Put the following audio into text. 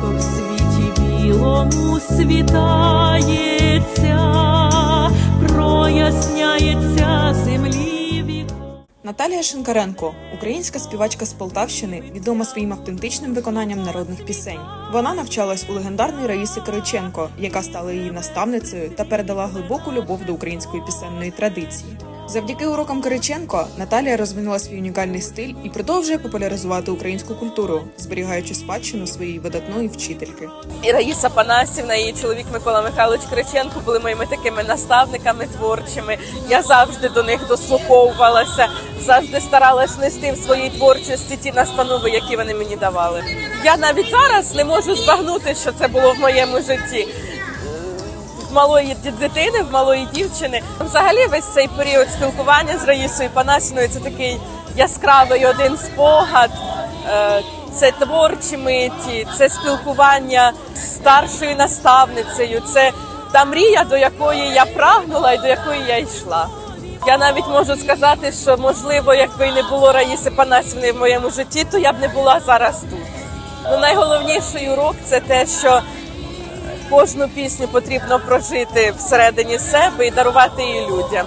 Тихо в світі білому світається, проясняється землі. Наталія Шинкаренко, українська співачка з Полтавщини, відома своїм автентичним виконанням народних пісень. Вона навчалась у легендарної Раїси Кириченко, яка стала її наставницею та передала глибоку любов до української пісенної традиції. Завдяки урокам Кириченко Наталія розвинула свій унікальний стиль і продовжує популяризувати українську культуру, зберігаючи спадщину своєї видатної вчительки. І Раїса Панасівна, і чоловік Микола Михайлович Криченко були моїми такими наставниками творчими. Я завжди до них дослуховувалася, завжди старалась нести в своїй творчості ті настанови, які вони мені давали. Я навіть зараз не можу збагнути, що це було в моєму житті. Малої дитини, в малої дівчини. Взагалі, весь цей період спілкування з Раїсою Панасіною це такий яскравий один спогад. Е, Це творчі миті, це спілкування з старшою наставницею, це та мрія, до якої я прагнула і до якої я йшла. Я навіть можу сказати, що можливо, якби не було Раїси Панасівни в моєму житті, то я б не була зараз тут. Ну, найголовніший урок це те, що кожну пісню потрібно прожити всередині себе і дарувати її людям.